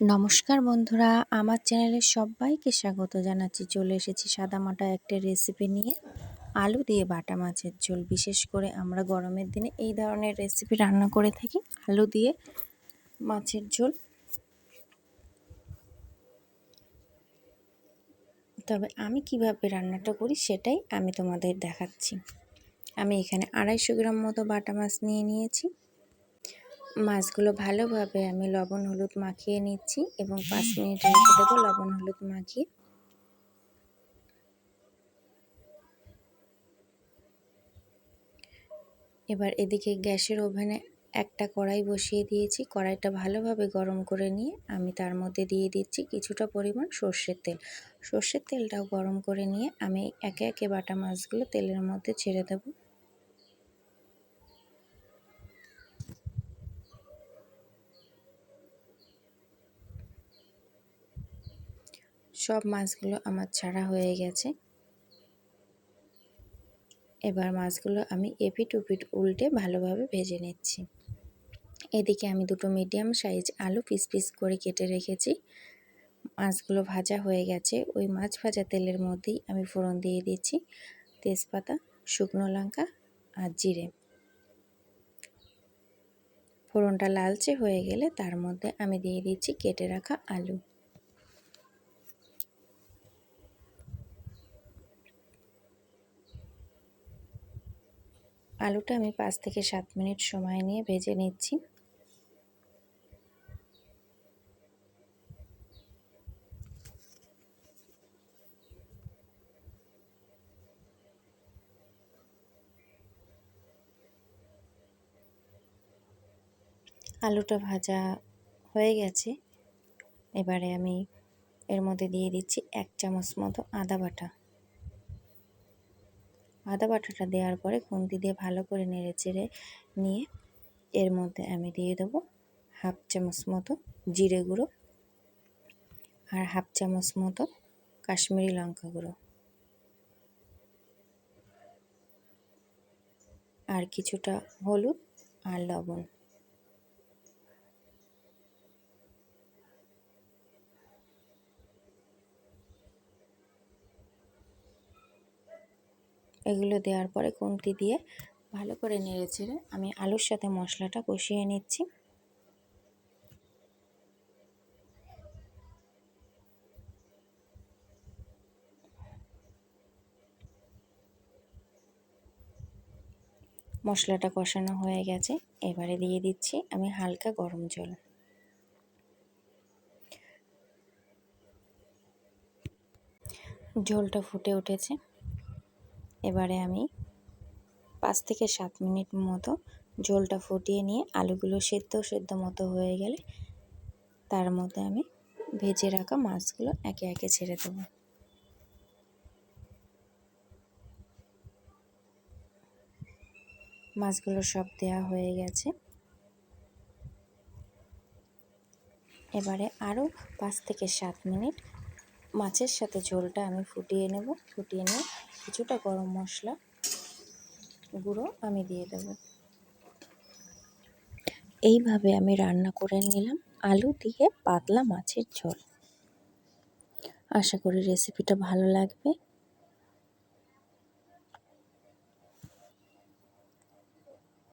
নমস্কার বন্ধুরা, আমার চ্যানেলে সবাইকে স্বাগত জানাচ্ছি। চলে এসেছি সাদামাটা একটা রেসিপি নিয়ে। আলু দিয়ে বাটা মাছের ঝোল। বিশেষ করে আমরা গরমের দিনে এই ধরনের রেসিপি রান্না করে থাকি। আলু দিয়ে মাছের ঝোল। তবে আমি কীভাবে রান্নাটা করি সেটাই আমি তোমাদের দেখাচ্ছি। আমি এখানে আড়াইশো গ্রাম মতো বাটা মাছ নিয়ে নিয়েছি। মাছগুলো ভালোভাবে আমি লবণ হলুদ মাখিয়ে নিচ্ছি এবং পাঁচ মিনিট রেখে দেবো লবণ হলুদ মাখিয়ে। এবার এদিকে গ্যাসের ওভেনে একটা কড়াই বসিয়ে দিয়েছি। কড়াইটা ভালোভাবে গরম করে নিয়ে আমি তার মধ্যে দিয়ে দিচ্ছি কিছুটা পরিমাণ সর্ষের তেল। সর্ষের তেলটাও গরম করে নিয়ে আমি একে একে বাটা মাছগুলো তেলের মধ্যে ছেড়ে দেবো। সব মাছগুলো আমার ছাড়া হয়ে গেছে। এবার মাছগুলো আমি এপিট উপিট উল্টে ভালোভাবে ভেজে নিচ্ছি। এদিকে আমি দুটো মিডিয়াম সাইজ আলু পিস পিস করে কেটে রেখেছি। মাছগুলো ভাজা হয়ে গেছে। ওই মাছ ভাজা তেলের মধ্যেই আমি ফোড়ন দিয়ে দিচ্ছি তেজপাতা, শুকনো লঙ্কা আর জিরে। ফোড়নটা লালচে হয়ে গেলে তার মধ্যে আমি দিয়ে দিচ্ছি কেটে রাখা আলু। আলুটা আমি পাঁচ থেকে সাত মিনিট সময় নিয়ে ভেজে নিচ্ছি। আলুটা ভাজা হয়ে গেছে। এবারে আমি এর মধ্যে দিয়ে দিচ্ছি এক চামচ মতো আদা বাটা। আদা বাটাটা দেওয়ার পরে খুন্তি দিয়ে ভালো করে নেড়ে চেড়ে নিয়ে এর মধ্যে আমি দিয়ে দেবো হাফ চামচ মতো জিরে গুঁড়ো আর হাফ চামচ মতো কাশ্মীরি লঙ্কা গুঁড়ো। আর কিছুটা হলুদ আর লবণ। এগুলো দেওয়ার পরে খুন্তি দিয়ে ভালো করে নেড়ে চেড়ে আমি আলুর সাথে মশলাটা কষিয়ে নিচ্ছি। মশলাটা কষানো হয়ে গেছে, এবারে দিয়ে দিচ্ছি আমি হালকা গরম জল। ঝোলটা ফুটে উঠেছে। এবারে আমি পাঁচ থেকে সাত মিনিট মতো ঝোলটা ফুটিয়ে নিয়ে আলুগুলো সেদ্ধ সেদ্ধ মতো হয়ে গেলে তার মধ্যে আমি ভেজে রাখা মাছগুলো একে একে ছেড়ে দেবো। মাছগুলো সব দেওয়া হয়ে গেছে। এবারে আরও পাঁচ থেকে সাত মিনিট মাছের সাথে ঝোলটা আমি ফুটিয়ে নেব। ফুটিয়ে নিয়ে কিছুটা গরম মশলা গুঁড়ো আমি দিয়ে দেব। এইভাবে আমি রান্না করে নিলাম আলু দিয়ে পাতলা মাছের ঝোল। আশা করি রেসিপিটা ভালো লাগবে।